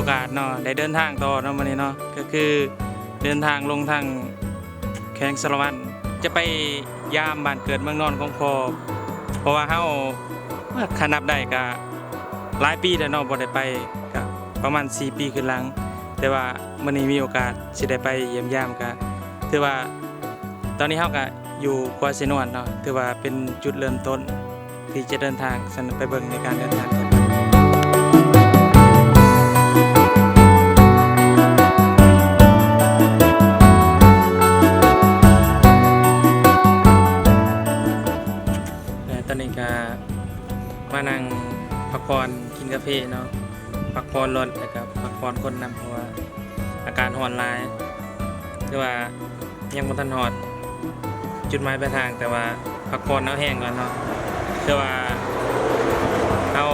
โอกาสเนาะได้เดินทางต่อเนาะมื้อนี้เนาะก็คือเดินทางลงทางแข้งสารวัตรจะไปยามบ้านเกิดเมืองนอนของพอเพราะว่าเฮาคนับได้ก็หลายปีแล้วเนาะบ่ได้ไปก็ประมาณ 4 ปีขึ้นหลัง แต่ว่ามื้อนี้มีโอกาสสิได้ไปเยี่ยมยามก็ถือว่าตอนนี้เฮาก็อยู่กัวเซนวนเนาะถือว่าเป็นจุดเริ่มต้นที่จะเดินทางสนไปเบิ่งในการเดินทาง ผ่อนกินกาแฟเนาะพักผ่อนรถแล้วก็พักผ่อนคนนำเพราะว่าอาการหอนลายคือว่ายังบ่ทันหอด จุดหมายปลายทางแต่ว่าพักผ่อนเอาแห้งก่อนเนาะคือว่าเรา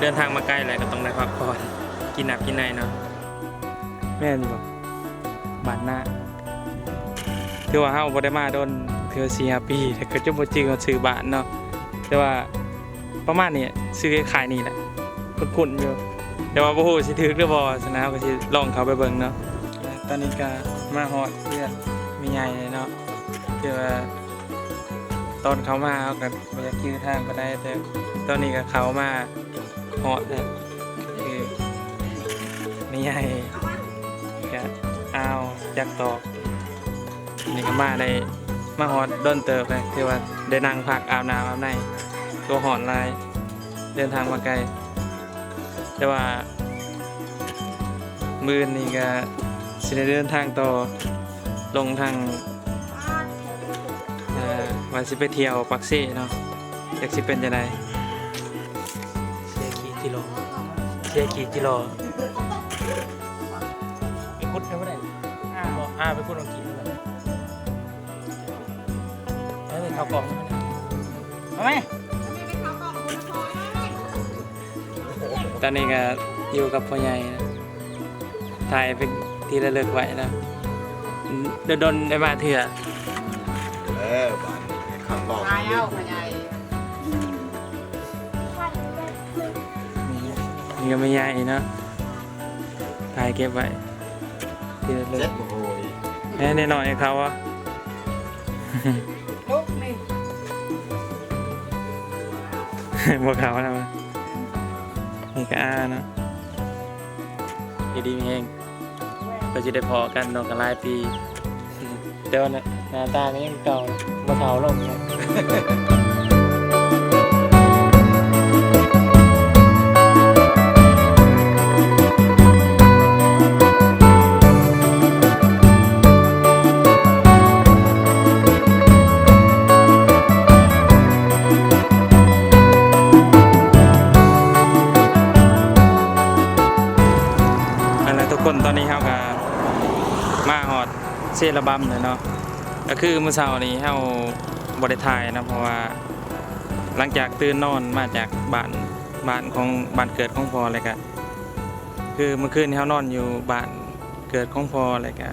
เดินทางมาไกลเลยก็ต้องได้พักผ่อนกินหนับกินในเนาะแม่นี่บอกบานหน้าคือว่าเฮาบ่ได้มาโดนเทื่อสี่ห้าปีแต่ก็จะบ่จริงว่าซื้อบ้านเนาะแต่ว่าประมาณนี้ซื้อขายนี่แหละ คุ้นๆอยู่แต่ว่าบ่ฮู้สิถึกหรือบ่ฉะนั้นเราก็สิลองเข้าไปเบิ่งเนาะตอนนี้ก็มาฮอดเพื่อนมีใหญ่เลยเนาะคือว่าตอนเขามาเขาก็บ่อยากยื้อทางก็ได้แต่ตอนนี้ก็เขามาเหาะแล้วก็คือไม่ใหญ่ก็เอาวจักตอกนี่ก็มาได้มาฮอดด้นเติบเลยคือว่าได้นั่งพักอาบน้ำอาบในตัวหอนลายเดินทางมาไกล แต่ว่า มือนี่ก็สิได้เดินทางต่อลงทางว่าสิไปเที่ยวปักซี่เนาะอยากสิเป็นจะไดเสียกี่กิโลเสียกี่กิโลไปคุดได้บ่ได้อ้าบ่อ้าไปคุดเอากี่กิโลเอ้ยข้ากล่องมาไหม อนนี้ก็อยู่กับพ่อใหญ่นะถ่ายเป็นที่ระลึกไว้นะเดินดนๆได้มาเถื่อเออบ้านนี้ข้างนอกตายเอาขยายนี่ก็ไม่ใหญ่เนาะถ่ายเก็บไว้ทีละเล็เจ็กดโอ้ยแน่หน่อยๆเขาอะลุกนี่บวกเขาแล้ว มั้ยนี่ก็อาเนาะดีๆมีเองก็จะได้พอกันเนอกกันหลายปี แต่ว่าหน้าตาก็ยังเก่าบ่เฒ่าลงเนี่ย เซระบัมเลยเนาะก็คือมื้อเช้านี้เฮาบ่ได้ถ่ายนะเพราะว่าหลังจากตื่นนอนมาจากบ้านบ้านของบ้านเกิดของพ่อเลยก็คือเมื่อคืนนี้เฮานอนอยู่บ้านเกิดของพ่อเลยก็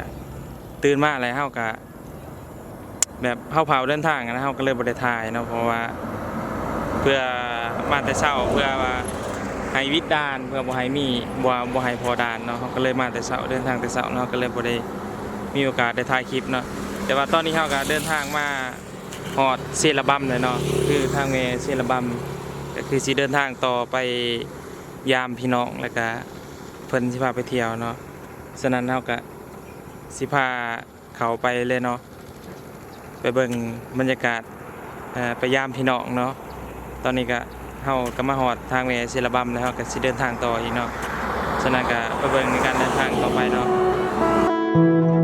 ตื่นมาแล้วเฮาก็แบบเฮาเผาเดินทางอะนะเฮาก็เลยบ่ได้ถ่ายเนาะเพราะว่าเพื่อมาแต่เช้าเพื่อว่าให้วิทย์ดานเพื่อบ่ให้มีบ่บ่ให้พอดานเนาะเฮาก็เลยมาแต่เช้าเดินทางแต่เช้าเนาะก็เลยบ่ได้ มีโอกาสได้ถ่ายคลิปเนาะแต่ว่าตอนนี้เฮาก็เดินทางมาฮอดเซระบัมเลยเนาะคือทางเมเซระบัมก็คือสิเดินทางต่อไปยามพี่น้องแล้วก็เพิ่นสิพาไปเที่ยวเนาะฉะนั้นเฮาก็สิพาเขาไปเลยเนาะไปเบิ่งบรรยากาศไปยามพี่น้องเนาะตอนนี้ก็เฮาก็มาฮอดทางเมเซระบัมแล้วเฮาก็สิเดินทางต่ออีกเนาะฉะนั้นก็ไปเบิ่งในการเดินทางต่อไปเนาะจะ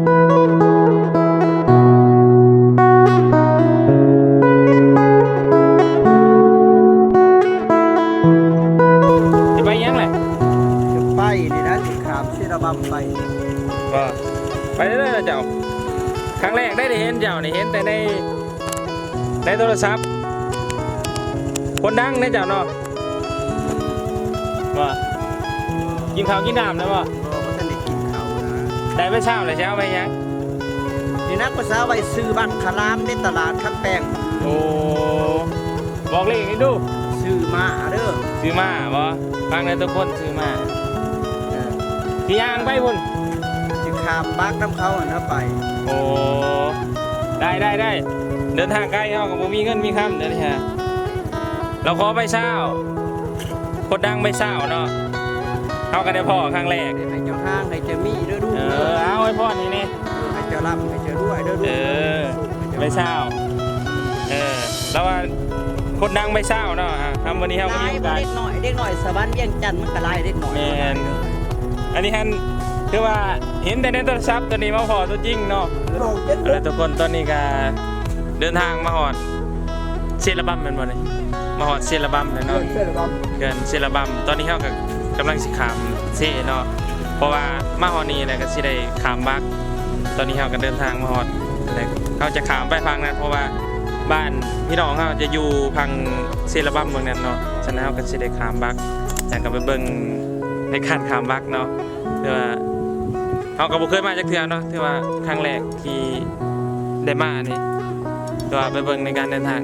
นเจ้านี่เห็นแต่ในในโทรศัพท์ คนดังในะเจ้าเนาะว่ากินข้าวกินน้ำแล้วว่าเพราะว่าท่านได้กินเขาวนะได้ไปเช้าเลยเช้าไปยัง นี่นักภาษาไว้ซื้อบัตรคารามในตลาดคำแปงโอ้ บอกเลขให้ดูซื้อมาเด้อซื้อมาบ่ฟังในทุกคนซื้อมาเออที่ย่างไปพุ่นสิขามบักน้ำเขาอันนั้นไป โอ้ ได้ได้ได้เดินทางไกลเขากับผมมีเงินมีคำเดี๋ยวนี้ฮะเราขอไปเช้าคนดังไปเช้าเนาะเขากันได้พ่อครั้งแรกให้เจ้าห้างให้เจ้ามีเด้อดูเออเอาไว้พ่อนี่นี่ให้เจ้ารับให้เจ้ารวยเด้อดูเออไปเช้าเออแล้วว่าคนดังไปเช้าเนาะอะทำวันนี้เขาก็ลามียโอบ่กาสเด็กหน่อยเด็กหน่อยสะบันเวียงจันทน์มันก็ลายเด็กหน่อยแมนอันนี้ฮัน คือว่าเห็นแต่ในโทรศัพท์ตัวนี้มาพอตัวจริงเนาะโลกเจ็ดแล้วทุกคนตอนนี้ก็เดินทางมาหอดเซลบัมเป็นบ่เลยมาหอดเซลบัมเลยเนาะเสร็จแล้วครับเกินเซลบัมตอนนี้เขาก็กำลังสิขามเซเนาะเพราะว่ามาหอดนี้แล้วก็สิได้ขามบักตอนนี้เขาก็เดินทางมาหอดแล้วเขาจะขามไปพังนั้นเพราะว่าบ้านพี่น้องเขาจะอยู่พังเซลบัมเมืองนั้นเนาะฉะนั้นเขาก็สิได้ขามบักแต่ก็ไปเบิ่งในการขามบักเนาะคือว่า เขาก็บ่เคยมาจากเทือเนาะถือว่าครั้งแรกที่ได้มานี่ตัวไปเบิ่งในการเดินทาง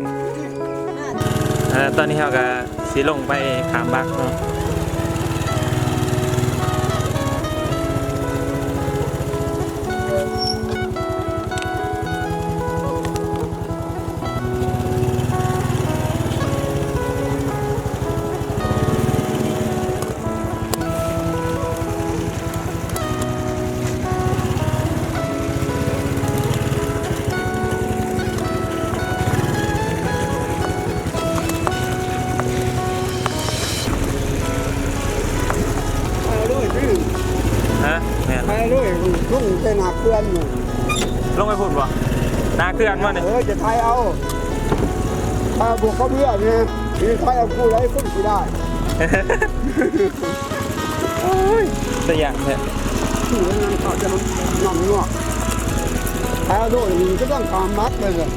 เอ่อตอนนี้เขาก็สิลงไปขามบักเนาะ ทยเอาถ้าบวกเขาเบี้ยเนี่ยมีไทยเอาคู่ไรขึ้นกูได้แต่อย่างเนี่ยที่มันเขาจะมันนำงอกไทยเอาด้วยมันก็ต้องตามมัดไปเลย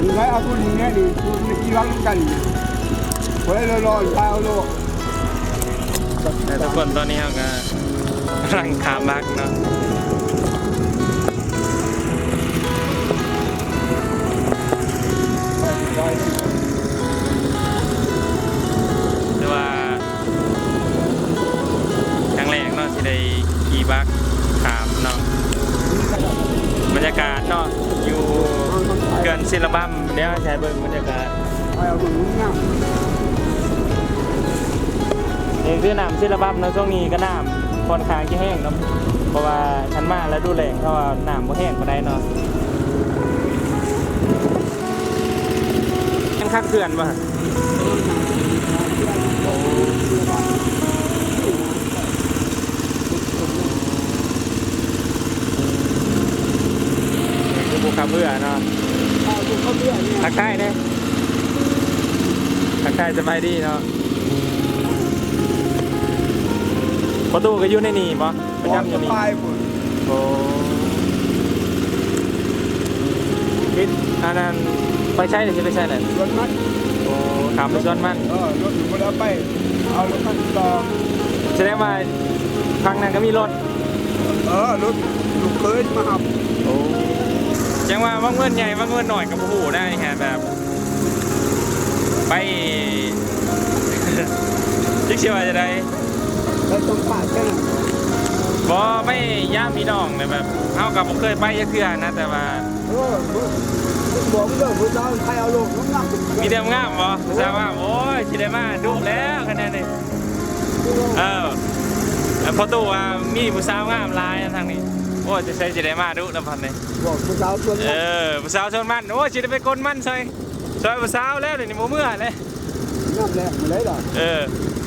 มีไทยเอาคู่นี้เนี่ยดิคู่นี้กี่วันกันคนละรอๆไทยเอาด้วยแต่ทุกคนตอนนี้เขาก็กำลังขามบักเนาะ บักขามเนาะบรรยากาศเนาะอยู่เกินซิลบัมเดี๋ยวใช้เบิ่งบรรยากาศเอาด้วยงามนี่น้ำซิลบัมเนาะช่วงนี้ก็น้ำค่อนข้างจะแห้งเนาะเพราะว่าทันมาแล้วดูแลงเขาว่าน้ำบ่แห้งปานใดเนาะยังคักเขื่อนบ่ะนี่คือภูเขาเบื่อเนาะเอาด้วยเขาเบี้ยเนี่ยทักทายเด้ทักทายสบายดีเนาะประตูก็อยู่ในนี่บ่ประจำอยู่นี่ไปหมดโอ้คิดอันนั้นไปใช่หรือจะไปใช่ไหนรถมันโอ้ถามไปชวนมันเออรถอยู่บนเอาไป เอารถมันต่อแสดงว่าทางนั้นก็มีรถ เออรถลูกเคยมาหับโอ้ จังว่าว่างเงินใหญ่ว่างเงินหน่อยกับโอ้โหได้ฮะแบบไปจิกเชียวจะได้ไปตรงป่าแค่นั้นบ่ไม่ย่ามพี่น้องเลยแบบเฮากับบ่เคยไปยักเทื่อนะแต่ว่าเออมึงมึงบอกเลิกมึงจะเอาใครเอาลงน้ำหนักมีเดียมงามบ่ทราบว่าโอ้ยสิได้มาดุแล้วคะแนนนี่เออพอตู้ว่ามีผู้สาวงามหลายนะทางนี้ อ้ยจะใช้สิได้มาดุแล้วพันนี่บอกมึงสาวชวนเออผู้สาวชนมันโอ้ยสิได้ไปกลมันซอยซอยผู้สาวแล้วเดี๋ยวนี้บ่เมื่อเลยน้ำแรงมาเลยเหรอเออ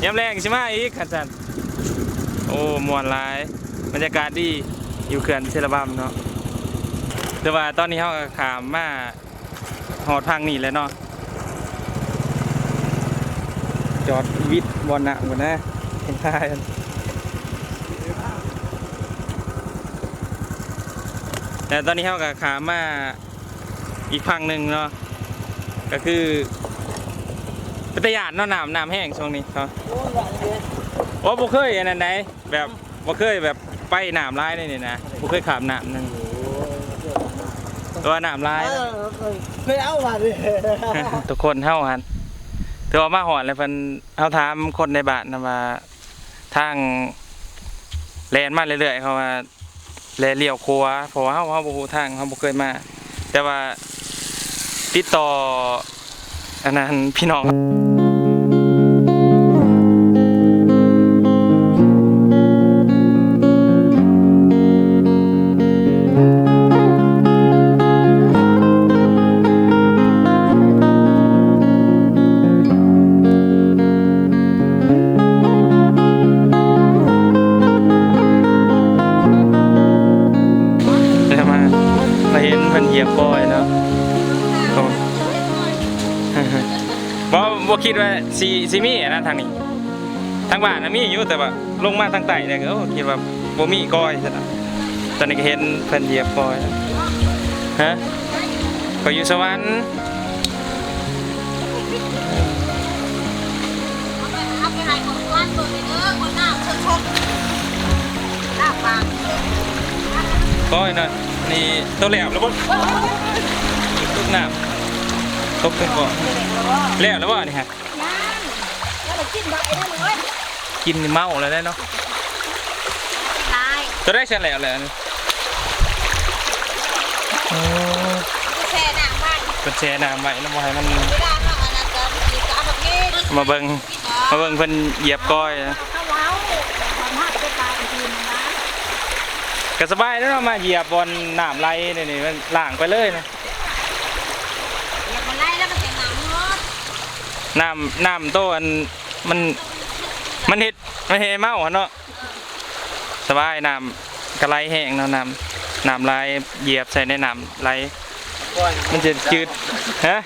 ยามแรงสิมาอีกคันซั่นโอ้ม่วนหลายบรรยากาศดีอยู่เขื่อนเซลบัมเนาะแต่ว่าตอนนี้เฮาก็ขามมาหอดพังนี่แหล้วเนาะจอดวิทย์บอลหนักหมดนะเห็นท่ากัน แต่ตอนนี้เฮาก็ขามมาอีกพังหนึ่งเนาะก็คือปัตยานเนาะน้ำน้ำแห้งช่วงนี้เนาะโอ้บ่เคยอันนั้นไหนแบบบ่เคยแบบไปหนามลายนี่นี่นะบ่เคยขามหนามนึงตัวหนามลายเออเคยเอามาดิทุกคนเฮาหันแต่ว่ามาหอดแล้วเพิ่นเอาถามคนในบ้านนะว่าทางแลนมาเรื่อยๆเขาว่า แลเลี้ยวครัวเพราะว่าเฮาเฮาบ่ฮู้ทางเฮาบ่เคยมา แต่ว่าติดต่ออันนั้นพี่น้อง คิดว่าสิสิมีนะทางนี้ทางบ้านนะมีอยู่แต่ว่าลงมาทางใต้เนี่ยก็คิดว่าบ่มีก้อยซะนะตอนนี้ก็เห็นเพิ่นเหยียบก้อยฮะก็อยู่สวรรค์เอาไปให้ของบ้านตัวเด้อคนหน้าเชิญชมหน้าบางก้อยน่ะนี่ตัวแหลมแล้วบ่ตกน้ำ ตกเป็นบ่แล้วแล้วบ่นี่ฮะแล้วเรากินได้ได้เลยกินนี่เมาแล้วได้เนาะได้ตัวได้เฉลวเลยอันนี้โอ้แช่หนังบ้านเป็นแช่น้ำไว้แล้วบ่ให้มันไม่ได้เนาะอันนั้นจะมีกาแบบนี้มาเบิ่งมาเบิ่งเพิ่นเหยียบก้อยนะถ้าว้าวความหาจะตายทีนึงนะก็สบายแล้วเนาะมาเหยียบบนน้ำไหลนี่นี่มันล่างไปเลยนะ อย่ามาไล่แล้วมันจะหนังเนาะ น้ำน้ำโตอันมันมันเฮ็ดมันเฮ็ดให้เมาอะเนาะสบายน้ำก็ไหลแห้งเนาะน้ำน้ำไหลเหยียบใส่ในน้ำไหลมันจะจืดฮะ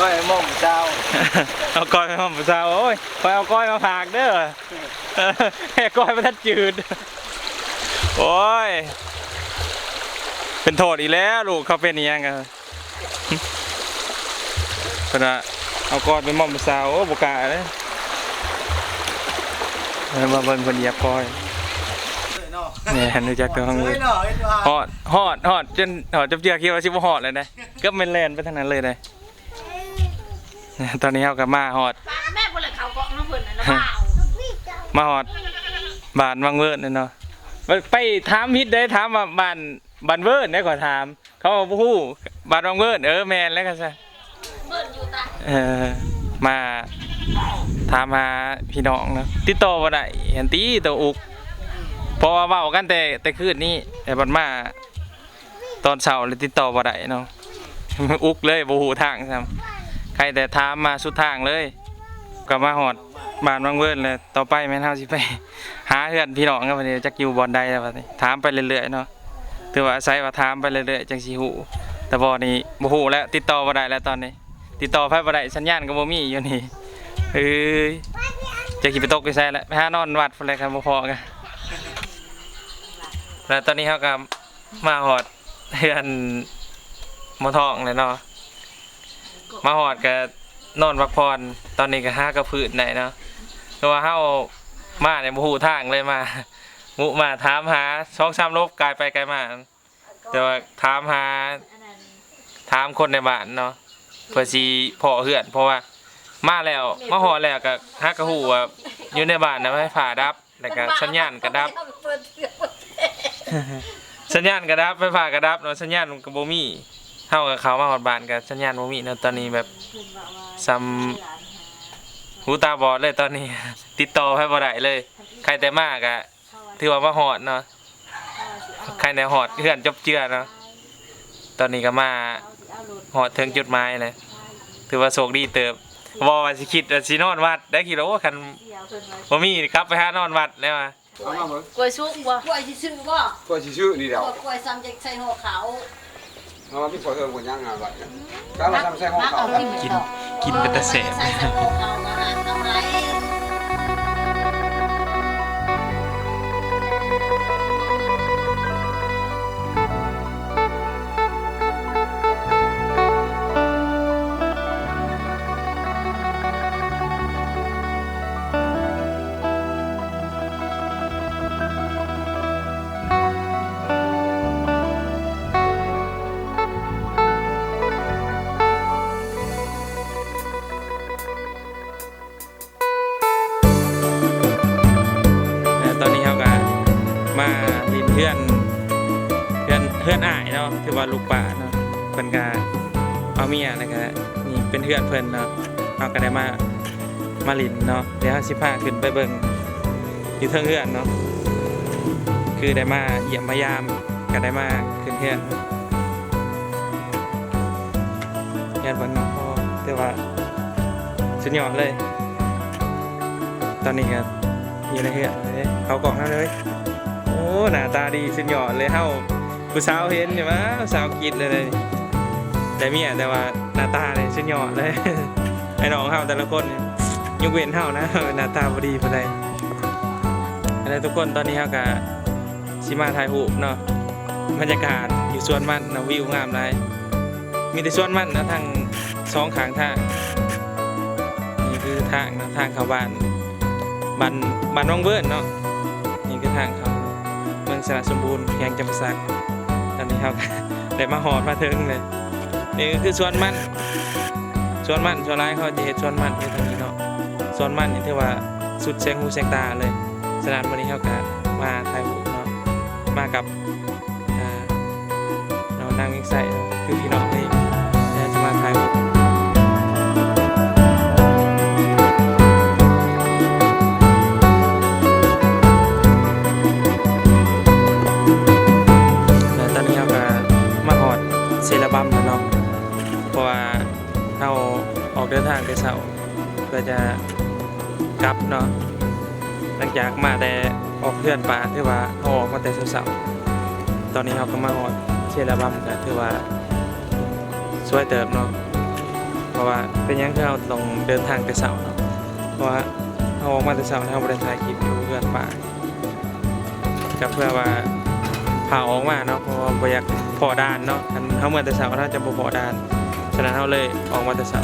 ก้อยม่อมเจ้าเอาก้อยมาผมสาวโอ้ยคอยเอาก้อยมาฝากเด้อเออแค่ก้อยมาทัดจืดโอ้ยเป็นโทษอีกแล้วลูกเขาเป็นอหยังกันเพิ่นว่า เอาก้อยไปหม่อมสาวโอ้บกล้าเลยเออมาเบิ่งเพิ่นเหยียบก้อยเนี่ยรู้จักตัวของเลยฮอดฮอดฮอดจนฮอดจนเจือคิดว่าสิบ่ฮอดเลยนะเก็แม่นแล่นไปทางนั้นเลยนะตอนนี้เขากับมาฮอดป้าแม่บ่เลยเขาก็น้ำเพิ่นน่ะเปล่ามาฮอดบ้านวังเวิร์ดนั่นเนาะไปไปถามพิดได้ถามว่าบ้านบ้านเวิร์ดได้ขอถาม เขาบอกผู้บ้านวังเวิร์ดเออแมนแล้วก็ซะเพิ่นอยู่ตา เออมาถามหาพี่น้องเนาะติดต่อบ่ได้เห็นตีตัวอุกเพราะว่าเว้ากันแต่แต่คืนนี้แต่บัดมาตอนเช้าเลยติดต่อบ่ได้เนาะอุกเลยบ่ฮู้ทางซ้ำใครแต่ถามมาสุดทางเลยก็มาฮอดบ้านวังเวิร์ดเลยต่อไปแม่นเฮาสิไป หาเพื่อนพี่น้องกันบัดนี้จักอยู่บ่อนใดแล้วบัดนี้ถามไปเรื่อยๆเนาะถือว่าอาศัยว่าถามไปเรื่อยๆจังสิฮู้แต่บ่นี้บ่ฮู้แล้วติดต่อบ่ได้แล้วตอนนี้ ติดต่อไผบ่ได้สัญญาณก็บ่มีอยู่นี่เอ้ยจะสิไปตกไปไสแล้วไปหานอนวัดพุ่นเลยครับบ่พอกันแล้วตอนนี้เฮาก็มาฮอดเฮือนมอทองเลยเนาะมาฮอดก็นอนพักผ่อนตอนนี้ก็หากระพืชได้เนาะเพราะว่าเฮามาในยบ่ฮู้ทางเลยมามุมาถามหาช่องซ้ำลบกลายไปไกลมาแต่ว่าถามหาถามคนในบ้านเนาะ เพื่อสิพอเฮือนเพราะว่ามาแล้วมาหอแล้วก็ฮักกะฮู้ว่าอยู่ในบ้านนะให้ผ่าดับแล้วก็สัญญาณก็ดับเปิดเสียงสัญญาณก็ดับไฟฟ้าก็ดับเนาะสัญญาณก็บ่มีเฮากับเขามาฮอดบ้านก็สัญญาณบ่มีเนาะตอนนี้แบบซ้ำหูตาบอดเลยตอนนี้ ติดต่อให้บ่ได้เลย ใครแต่มากอะถือว่ามาฮอดเนาะใครในฮอดเพื่อนจบเจือเนาะตอนนี้ก็มา ฮอดถึงจุดหมายเลยถือว่าโชคดีเติบบ่ว่าสิคิดว่าสินอนวัดได้คิดว่าโอ้คันบ่มีครับไปหานอนวัดแล้วอะเอามาเบิ่งกล้วยสุกบ่กล้วยสิซื้อบ่ตัวสิชื่อนี่เดียวกล้วยซ้ำจะใส่หัวขาวเอามาพี่ขอเทิงคนย่างงานบัดเนี่ยก็มาทำใส่ห้องเขา กินกินเป็นตะแสบใส่ใส่หัวขาวนะฮะทำไร พื่อนเพื่อนเพื่อนอ้ายเนาะคือว่าลูกป่าเนาะเพิ่นก็เอาเมียแล้วก็นี่เป็นเพื่อนเพิ่นเนาะเฮาก็ได้มามาลินเนาะเดี๋ยวสิพาขึ้นไปเบิ่งอยู่เทิงเพื่อนเนาะคือได้มาเยี่ยมมายามก็ได้มาขึ้นเพื่อนเพื่อนเพิ่นเนาะพอแต่ว่าสุดยอดเลย ตอนนี้ก็อยู่ในเฮือนเลยเขากล่องนั่นเลย หน้าตาดีสุดยอดเลยเฮาผู้สาวเห็นใช่ไหมสาวกินเลย แต่เมียแต่ว่าหน้าตาเนี่ยสุดยอดเลยไอ้น้องเฮาแต่ละคนเนี่ยยกเว้นเฮานะหน้าตาบ่ดีปานใดอะไรทุกคนตอนนี้เฮาก็สิมาถ่ายรูเนาะบรรยากาศอยู่สวนมันนะวิวงามหลยมีแต่สวนมันนะทางสองขางทางนี่คือทางนะทางเข้าบ้านบ้านบ้านน้องเบิร์นเนาะนี่คือทางเขาเมือง สระสมบูรณ์แขงจำสักตอนนี้เขาก็ได้มาหอดมาถึงเลยนี่คือสวนมันสวนมันสวนร้ายเขาจะเห็นสวนมันอยู่ทางนี้เนาะสวนมันนี่ถือว่าสุดแสงหูแสงตาเลยสนานวันนี้เขาก็มาถ่ายรูปเนาะมากับอ่าเรานางวิงใส่คือพี่น้อง บัมแล้วเนาะเพราะว่าเราออกเดินทางแต่เช้าเพื่อจะกลับเนาะหลังจากมาแต่ออกเพื่อนป่าที่ว่าเขาออกมาแต่เช้าตอนนี้เราก็มาหอดเซราบัมก็ถือว่าสวยเติบเนาะเพราะว่าเป็นยังที่เราต้องเดินทางแต่เช้าเนาะเพราะว่าเราออกมาแต่เช้าเราไม่ได้ถ่ายคลิปอยู่เพื่อนป่าก็เพื่อว่าผ่าออกมาเนาะเพราะว่าอยาก พอด้านเนาะอันเขาเมื่อแต่เช้าเขาจะบ่พอด้าน ฉะนั้นเขาเลยออกมาแต่เช้า